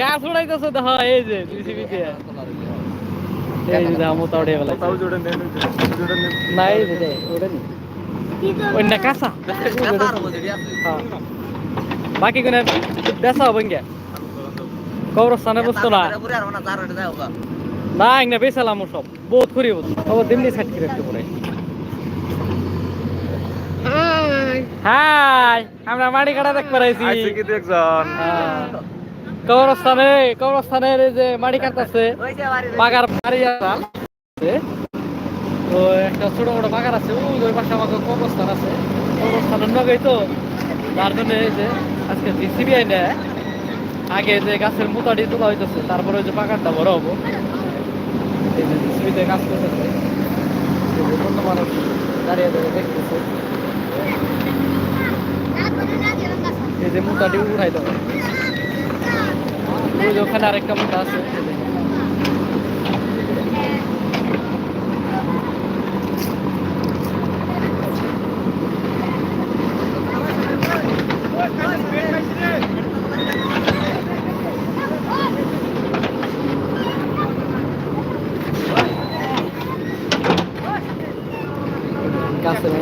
গাছ উড়াইতেছে হয় এই যে জিসিবিতে এই যে আমো তাওড়ে বেলা না এই যে দে, ওটা নি। ওই না কাঁচা। হ্যাঁ। বাকি কোনে বেসা হবে গে কবরস্থানে বসতো না। না না বেসালাম সব। বহুত করি খবর দিমনি সাইড করে একটু পরে। হাই আমরা মাটি কাটা দেখতে পারাইছি হ্যাঁ। কবরস্থানে কবরস্থানের যে মাটি কাটতেছে বাড়ি আছে। তো একটা ছোট মোটো পাগার আছে ওই পাশে আমাকে কবরস্থান আছে। কবরস্থানের নগেই তো যার জন্য এই যে আজকে জিসিবি আইনে আগে যে গাছের মুতাটি তোলা হইতেছে তারপরে ওই যে পাকারটা বড় হব। এই যে জিসিবিতে কাজ করতেছে। কত মানুষ দাঁড়িয়ে দাঁড়িয়ে দেখতেছে। এই যে মুতাটি উঠাই দেবো। ওখানে আরেকটা মুতা আছে গাছের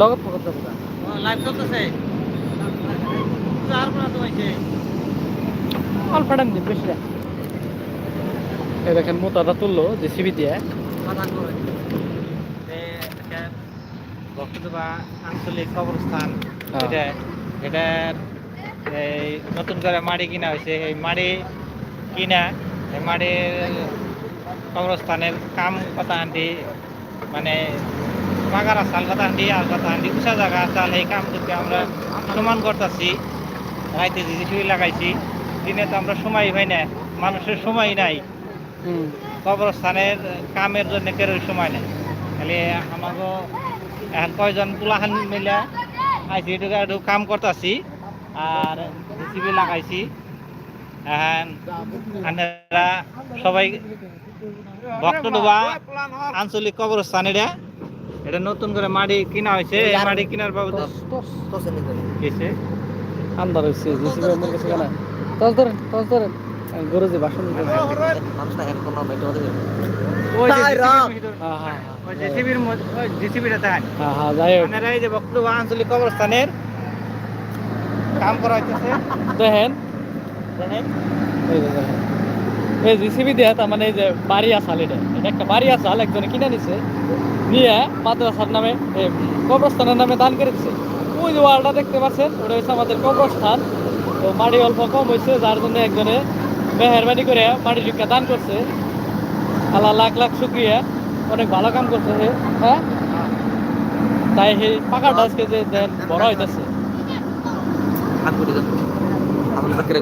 লগত পকড়তে লাইভ চলতেছে? অল্প টাইম দিন বেশি। এই দেখেন মোতাটা তুললো জেসিবি দিয়ে কথা আঞ্চলিক কবরস্থান হ্যাঁ। এটা এটা এই নতুন করে মাটি কিনা হয়েছে এই মাটি কিনা এই মাটির কবরস্থানের কাম কথা আনটি মানে পাগারা চাল কথা আনটি আর কথা আনটি উঁচা জায়গা চাল এই কাম আমরা সমান করতেছি রাইতে জিনিসই লাগাইছি দিনে তো আমরা সময় হয় না মানুষের সময় নাই। কবরস্থানের কামের জন্য কেউ সময় নেই। খালি আমাকে এখন কয়জন পোলাহান মিলে আইসি একটু কাম করতেছি আর জিসিবি লাগাইছি। আপনারা সবাই ভক্তডোবা আঞ্চলিক কবরস্থান এটা। এটা নতুন করে মাটি কিনা হয়েছে মাটি কেনার বাবদ আন্দার হচ্ছে জেসিবি আমার কাছে কেনা। টস ধরেন টস ধরেন। গরু যে বাসন কবরস্থানের কাম করা হইতেছে দেখেন। দেখেন। এই জিসিবি দিয়ে তার মানে এই যে বাড়ি আসাল এটা। এটা একটা বাড়ি আসাল একজনে কিনে নিছে। নিয়ে মাদ্রাসার নামে কবরস্থানের নামে দান করেছে ওই যে ওয়ালটা দেখতে পাচ্ছেন ওটা হচ্ছে আমাদের কবরস্থান। তো মাটি অল্প কম হয়েছে যার জন্য একজনে মেহরবানি করে মাটি টিকা দান করছে। আল্লাহ লাখ লাখ শুক্রিয়া। অনেক ভালো কাম করছে হ্যাঁ? তাই সেই পাকাটা আজকে যে দেন বড় হইতেছে।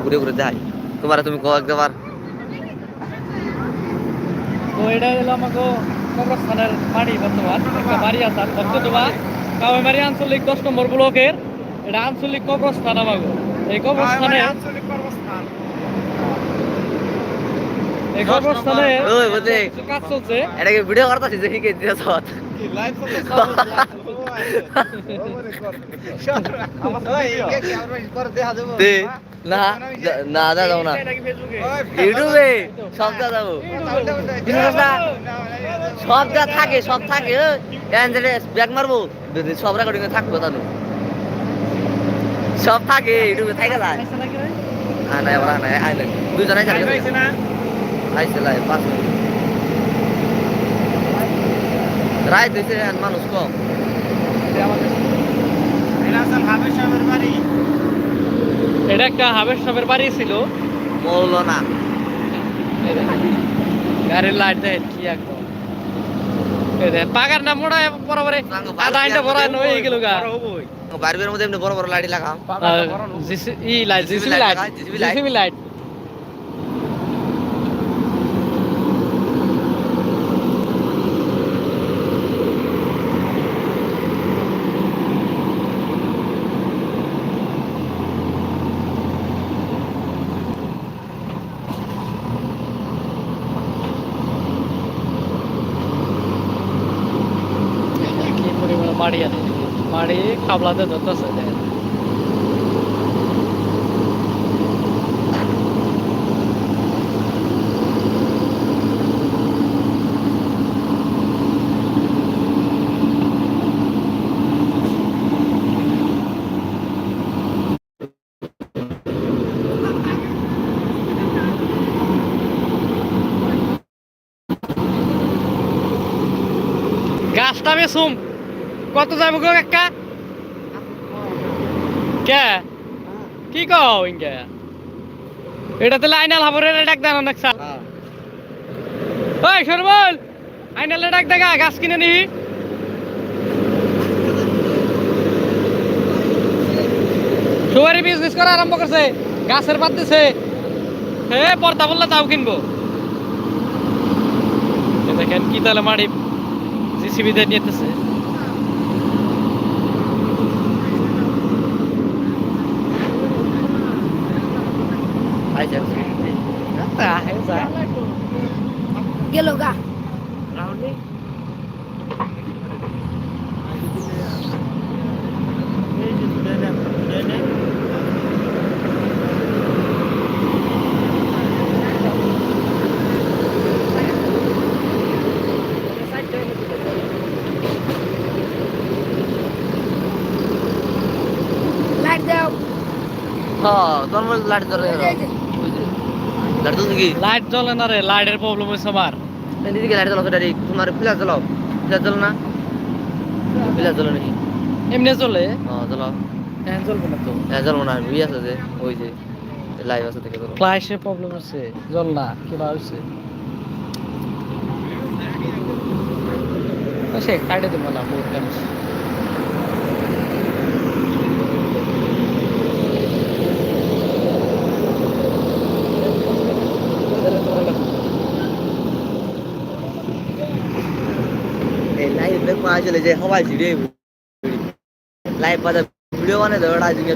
ঘুরে ঘুরে যাই। তোমার তুমি কো তো এটা হলো আমাকে কবরস্থানের বাড়ি বর্তমান। বাড়ি ভক্তদোবা কাউমারি আঞ্চলিক দশ নম্বর ব্লকের এটা আঞ্চলিক কবরস্থান আমাকে এই কবরস্থানে এই কবরস্থানে কাজ চলছে ভিডিও কে না না যা যাব না ইউটিউবে সব যা যাব সব যা থাকে সব থাকে ব্যাগ মারবো? সব রেকর্ডিং থাকব তাহলে। সব থাকে ইউটিউবে থাকে যায়। হ্যাঁ না এবার না আইলে। দুজনে যাবে আইসে লাই পাঁচ মানুষ কম। এটা একটা হাবের সাহেবের বাড়ি ছিল। মৌলনা। গাড়ির লাইট দেয় কি একদম পাকার নাম মোড়া বরাবরে আধা ঘণ্টা বড় হয়ে গেল গা বারবের মধ্যে এমনি বড় বড় লাইট লাগাম ই লাইট জিসিবি লাইট লাইট লাগায়, লাইট। জিসিবি লাইট কি পরিমাণে মাড়ি আছে মাড়ি খাবলাতে ধরতেছে দেখেন বেসুম কত যাব গো কাকা কে? কি কও ইনকে? এটাতে লাইনাল হাবরের ডাক দেন অনেক সাল ওই সরবল আইনালে ডাক দেখা গাছ কিনে নিবি। সুপারি বিজনেস করা আরম্ভ করছে গাছের পাত দিছে। হে পর্দা বললে তাও কিনবো। দেখেন কি তাহলে মাড়ি জিসিবি দিয়ে নিতেছে আইছে গেল গা লাইট দাও হ্যাঁ তোর মধ্যে লাইট ধরে লাইট তো কি লাইট জ্বলে না রে লাইটের প্রবলেম হয়েছে আমার। দিদিকে লাইট জ্বালাও সেটা তোমার ফ্ল্যাশ জ্বালাও। ফ্ল্যাশ জ্বালো না? ফ্ল্যাশ জ্বালো নাকি? এমনি চলে হ্যাঁ জ্বালাও। হ্যাঁ জ্বলবে না তো। হ্যাঁ জ্বালো না বই আছে যে ওই যে লাইভ আছে দেখে জ্বালো। ফ্ল্যাশের প্রবলেম আছে জ্বল না কিবা হয়েছে সে কাটে দেবো না বহুত টাইম এই লাইভ যায় সবাই ঝিড়ে লাইভ বাজার ভিডিও মানে ধরো আজকে